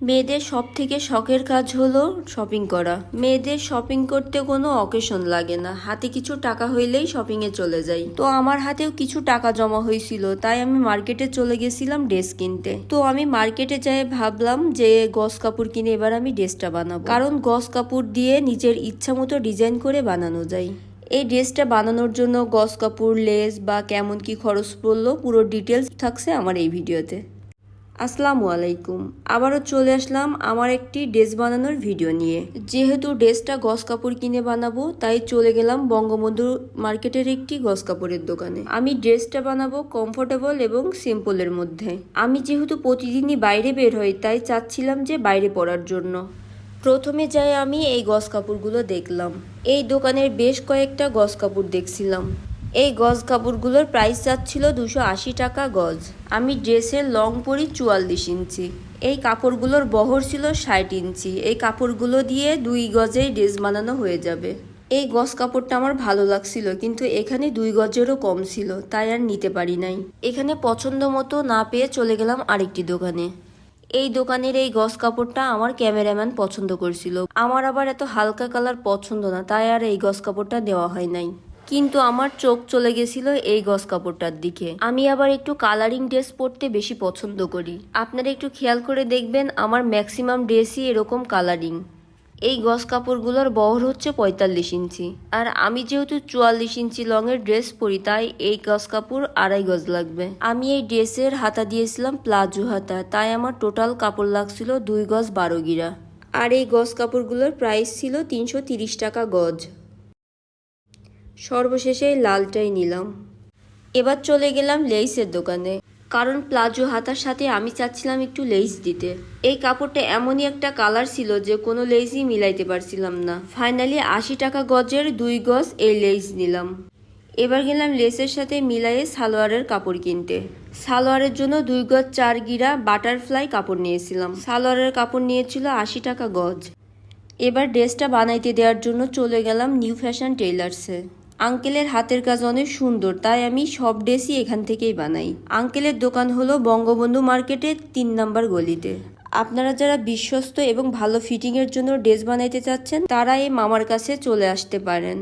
মেয়েদের সব থেকে শখের কাজ হলো শপিং করা। মেয়েদের শপিং করতে কোনো অকেশন লাগে না। হাতে কিছু টাকা হইলেই শপিং এ চলে যাই। তো আমার হাতেও কিছু টাকা জমা হয়েছিল তাই আমি মার্কেটে চলে গেছিলাম ড্রেস কিনতে। তো আমি মার্কেটে যাই ভাবলাম যে গস কাপড় কিনে এবার আমি ড্রেসটা বানাবো। কারণ গস কাপড় দিয়ে নিজের ইচ্ছা মতো ডিজাইন করে বানানো যায়। এই ড্রেসটা বানানোর জন্য গস কাপড় লেস বা কেমন কি খরচ পড়ল পুরো ডিটেলস থাকছে আমার এই ভিডিওতে আসসালামু আলাইকুম। আবারও চলে আসলাম আমার একটি ড্রেস বানানোর ভিডিও নিয়ে। যেহেতু ড্রেসটা গস কাপড় কিনে বানাবো, তাই চলে গেলাম বঙ্গবন্ধু মার্কেটের একটি গস কাপড়ের দোকানে। আমি ড্রেসটা বানাবো কমফোর্টেবল এবং সিম্পলের মধ্যে। আমি যেহেতু প্রতিদিনই বাইরে বের হই, তাই চাচ্ছিলাম যে বাইরে পরার জন্য। প্রথমে যাই আমি এই গস কাপড়গুলো দেখলাম। এই দোকানের বেশ কয়েকটা গস কাপড় দেখছিলাম। এই গজ কাপড়গুলোর প্রাইস যাচ্ছিল দুশো আশি টাকা গজ। আমি ড্রেসের লং পরি চুয়াল্লিশ ইঞ্চি। এই কাপড়গুলোর বহর ছিল ষাট ইঞ্চি। এই কাপড়গুলো দিয়ে দুই গজেই ড্রেস বানানো হয়ে যাবে। এই গজ কাপড়টা আমার ভালো লাগছিল, কিন্তু এখানে দুই গজেরও কম ছিল, তাই আর নিতে পারি নাই। এখানে পছন্দ মতো না পেয়ে চলে গেলাম আরেকটি দোকানে। এই দোকানের এই গস কাপড়টা আমার ক্যামেরাম্যান পছন্দ করছিল। আমার আবার এত হালকা কালার পছন্দ না, তাই আর এই গস কাপড়টা দেওয়া হয় নাই। কিন্তু আমার চোখ চলে গেছিল এই গস কাপড়টার দিকে। আমি আবার একটু কালারিং ড্রেস পরতে বেশি পছন্দ করি। আপনারা একটু খেয়াল করে দেখবেন আমার ম্যাক্সিমাম ড্রেসই এরকম কালারিং এই গস কাপড়গুলোর বহর হচ্ছে পঁয়তাল্লিশ ইঞ্চি। আর আমি যেহেতু চুয়াল্লিশ ইঞ্চি লংয়ের ড্রেস পরি, তাই এই গস কাপড় আড়াই গজ লাগবে। আমি এই ড্রেসের হাতা দিয়েছিলাম প্লাজো হাতা, তাই আমার টোটাল কাপড় লাগছিল দুই গজ বারো গিরা। আর এই গজ কাপড়গুলোর প্রাইস ছিল তিনশো টাকা গজ। সর্বশেষে লালটাই নিলাম। এবার চলে গেলাম লেইসের দোকানে। কারণ প্লাজো হাতার সাথে আমি চাচ্ছিলাম একটু লেইস দিতে। এই কাপড়টা এমনই একটা কালার ছিল যে কোনো লেইসই মিলাইতে পারছিলাম না। ফাইনালি আশি টাকা গজের দুই গজ এই লেইস নিলাম। এবার গেলাম লেসের সাথে মিলাইয়ে সালোয়ারের কাপড় কিনতে। সালোয়ারের জন্য দুই গজ চার গিরা বাটারফ্লাই কাপড় নিয়েছিলাম। সালোয়ারের কাপড় নিয়েছিল আশি টাকা গজ। এবার ড্রেসটা বানাইতে দেওয়ার জন্য চলে গেলাম নিউ ফ্যাশন টেইলার্সে। আঙ্কেলের হাতের কাজ অনেক সুন্দর, তাই আমি সব ড্রেসই এখান থেকেই বানাই। আঙ্কেলের দোকান হলো বঙ্গবন্ধু মার্কেটের তিন নাম্বার গলিতে। আপনারা যারা বিশ্বস্ত এবং ভালো ফিটিংয়ের জন্য ড্রেস বানাইতে চাচ্ছেন তারা এই মামার কাছে চলে আসতে পারেন।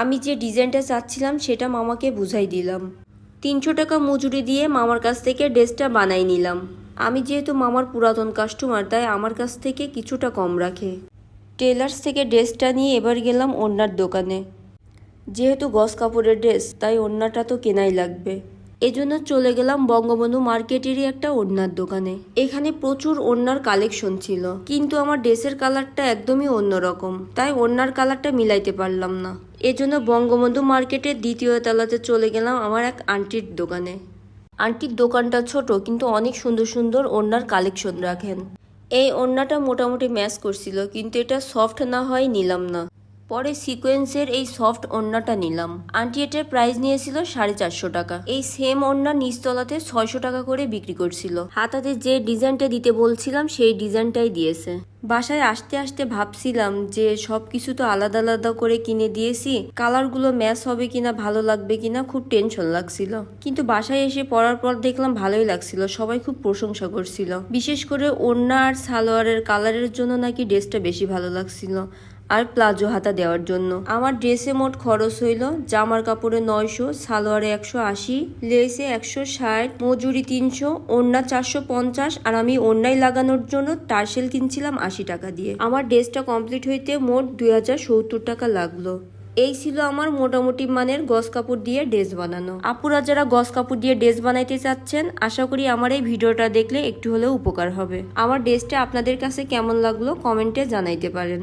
আমি যে ডিজাইনটা চাচ্ছিলাম, সেটা মামাকে বুঝাই দিলাম। তিনশো টাকা মজুরি দিয়ে মামার কাছ থেকে ড্রেসটা বানাই নিলাম। আমি যেহেতু মামার পুরাতন কাস্টমার, তাই আমার কাছ থেকে কিছুটা কম রাখে। টেলার্স থেকে ড্রেসটা নিয়ে এবার গেলাম ওড়নার দোকানে। যেহেতু গস কাপড়ের ড্রেস, তাই ওড়নাটা তো কেনাই লাগবে। এজন্য চলে গেলাম বঙ্গবন্ধু মার্কেটেরই একটা ওড়নার দোকানে। এখানে প্রচুর ওড়নার কালেকশন ছিল, কিন্তু আমার ড্রেসের কালারটা একদমই অন্যরকম, তাই ওড়নার কালারটা মিলাইতে পারলাম না। এজন্য বঙ্গবন্ধু মার্কেটের দ্বিতীয় তলাতে চলে গেলাম আমার এক আন্টির দোকানে। আন্টির দোকানটা ছোট, কিন্তু অনেক সুন্দর সুন্দর ওড়নার কালেকশন রাখেন। এই ওড়নাটা মোটামুটি ম্যাচ করছিল, কিন্তু এটা সফট না হয় নিলাম না। পরে সিকোয়েন্সের এই সফট ওড়নাটা নিলাম। আন্টি এটার প্রাইস নিয়েছিল সাড়ে চারশো টাকা। এই সেম ওড়না নিচতলাতে ছয়শো টাকা করে বিক্রি করছিল। হাতাতে যে ডিজাইনটা দিতে বলছিলাম, সেই ডিজাইনটাই দিয়েছে। বাসায় আসতে আসতে ভাবছিলাম যে সব কিছু তো আলাদা আলাদা করে কিনে দিয়েছি কালারগুলো ম্যাচ হবে কিনা, ভালো লাগবে কিনা, খুব টেনশন লাগছিল। কিন্তু বাসায় এসে পরার পর দেখলাম ভালোই লাগছিল, সবাই খুব প্রশংসা করছিল। বিশেষ করে ওড়না আর সালোয়ারের কালারের জন্য নাকি ড্রেসটা বেশি ভালো লাগছিল। আর প্লাজো হাতা দেওয়ার জন্য। আমার ড্রেসে মোট খরচ হইল জামার কাপড়ে নয়শো, সালোয়ারে একশো আশি, লেসে একশো ষাট, মজুরি তিনশো, ওড়না চারশো পঞ্চাশ আর আমি ওড়নায় লাগানোর জন্য টার্সেল কিনছিলাম আশি টাকা দিয়ে। আমার ড্রেসটা কমপ্লিট হইতে মোট দুই হাজার সত্তর টাকা লাগল। এই ছিল আমার মোটামুটি মানের গস কাপড় দিয়ে ড্রেস বানানো। আপুরা যারা গস কাপড় দিয়ে ড্রেস বানাইতে চাচ্ছেন, আশা করি আমার এই ভিডিওটা দেখলে একটু হলেও উপকার হবে। আমার ড্রেসটা আপনাদের কাছে কেমন লাগল কমেন্টে জানাইতে পারেন।